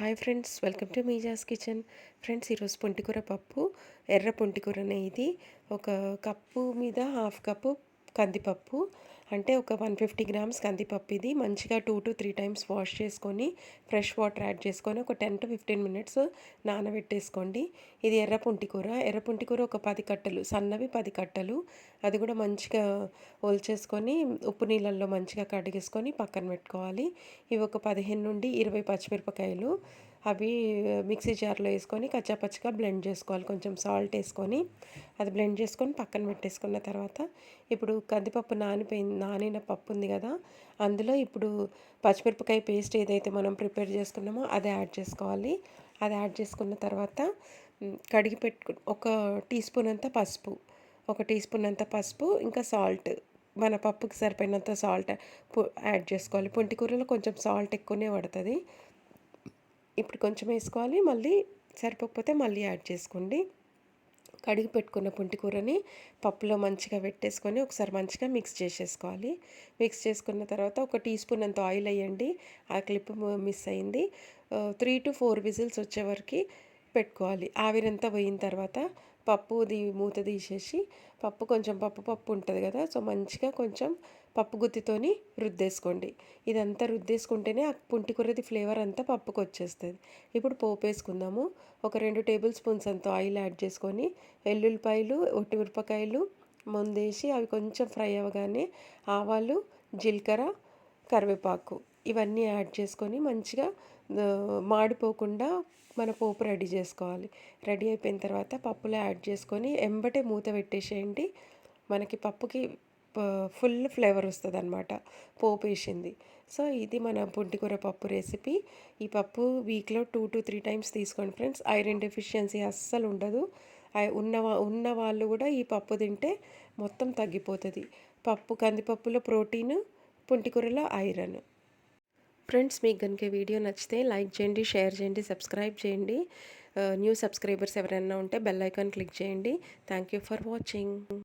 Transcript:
Hi friends welcome to Meeja's kitchen. Friends ఈరోజు పొంటికూర పప్పు ఎర్ర పొంటికూర ఇది ఒక కప్పు మీద హాఫ్ కప్పు కందిపప్పు. అంటే ఒక వన్ ఫిఫ్టీ గ్రామ్స్ కందిపప్పు ఇది. మంచిగా two to three times wash చేసుకొని ఫ్రెష్ వాటర్ యాడ్ చేసుకొని ఒక టెన్ టు ఫిఫ్టీన్ మినిట్స్ నానబెట్టేసుకోండి. ఇది ఎర్ర పుంటికూర ఎర్ర పుంటికూర ఒక పది కట్టలు. సన్నవి పది కట్టలు. అది కూడా మంచిగా ఒల్చేసుకొని ఉప్పు నీళ్ళల్లో మంచిగా కడిగేసుకొని పక్కన పెట్టుకోవాలి. ఇవి ఒక పదిహేను నుండి ఇరవై పచ్చిమిరపకాయలు. అవి మిక్సీ జార్లో వేసుకొని కచ్చాపచ్చిగా బ్లెండ్ చేసుకోవాలి. కొంచెం సాల్ట్ వేసుకొని అది బ్లెండ్ చేసుకొని పక్కన పెట్టేసుకున్న తర్వాత ఇప్పుడు కందిపప్పు నానిపోయింది నానిన పప్పు ఉంది కదా అందులో ఇప్పుడు పచ్చిమిరపకాయ పేస్ట్ ఏదైతే మనం ప్రిపేర్ చేసుకున్నామో అది యాడ్ చేసుకోవాలి. అది యాడ్ చేసుకున్న తర్వాత కడిగి పెట్టుకు ఒక టీ స్పూన్ అంత పసుపు ఒక టీ స్పూన్ అంత పసుపు ఇంకా సాల్ట్ మన పప్పుకి సరిపోయినంత సాల్ట్ యాడ్ చేసుకోవాలి. పొంటి కూరలో కొంచెం సాల్ట్ ఎక్కువనే పడుతుంది. ఇప్పుడు కొంచెం వేసుకోవాలి. మళ్ళీ సరిపోకపోతే మళ్ళీ యాడ్ చేసుకోండి. కడిగి పెట్టుకున్న పుంటి కూరని పప్పులో మంచిగా పెట్టేసుకొని ఒకసారి మంచిగా మిక్స్ చేసేసుకోవాలి. మిక్స్ చేసుకున్న తర్వాత ఒక టీ స్పూన్ అంత ఆయిల్ వేయండి. ఆ క్లిప్ మిస్ అయింది. త్రీ టు ఫోర్ విజిల్స్ వచ్చేవరకు పెట్టుకోవాలి. ఆవిరంతా పోయిన తర్వాత పప్పుది మూత తీసేసి పప్పు కొంచెం పప్పు పప్పు ఉంటుంది కదా సో మంచిగా కొంచెం పప్పు గుత్తితోని రుద్దేసుకోండి. ఇదంతా రుద్దేసుకుంటేనే ఆ పుంటి కూరది ఫ్లేవర్ అంతా పప్పుకు వచ్చేస్తుంది ఇప్పుడు పోపు వేసుకుందాము ఒక రెండు టేబుల్ స్పూన్స్ అంత ఆయిల్ యాడ్ చేసుకొని వెల్లుల్లిపాయలు ఒట్టిమిరపకాయలు ముందేసి అవి కొంచెం ఫ్రై అవ్వగానే ఆవాలు జీలకర్ర కరివేపాకు ఇవన్నీ యాడ్ చేసుకొని మంచిగా మాడిపోకుండా మన పోపు రెడీ చేసుకోవాలి. రెడీ అయిపోయిన తర్వాత పప్పులో యాడ్ చేసుకొని ఎంబటే మూత పెట్టేసేయండి. మనకి పప్పుకి ఫుల్ ఫ్లేవర్ వస్తుంది అనమాట పోపు వేసింది సో ఇది మన పుంటికూర పప్పు రెసిపీ. ఈ పప్పు వీక్లో టూ టు త్రీ టైమ్స్ తీసుకోండి ఫ్రెండ్స్. ఐరన్ డెఫిషియన్సీ అస్సలు ఉండదు. ఉన్న ఉన్న వాళ్ళు కూడా ఈ పప్పు తింటే మొత్తం తగ్గిపోతుంది. పప్పు కందిపప్పులో ప్రోటీన్ పుంటికూరలో ఐరన్. ఫ్రెండ్స్ మీకు కనుక వీడియో నచ్చితే లైక్ చేయండి షేర్ చేయండి సబ్స్క్రైబ్ చేయండి. న్యూ సబ్స్క్రైబర్స్ ఎవరైనా ఉంటే బెల్ ఐకాన్ క్లిక్ చేయండి. Thank you for watching.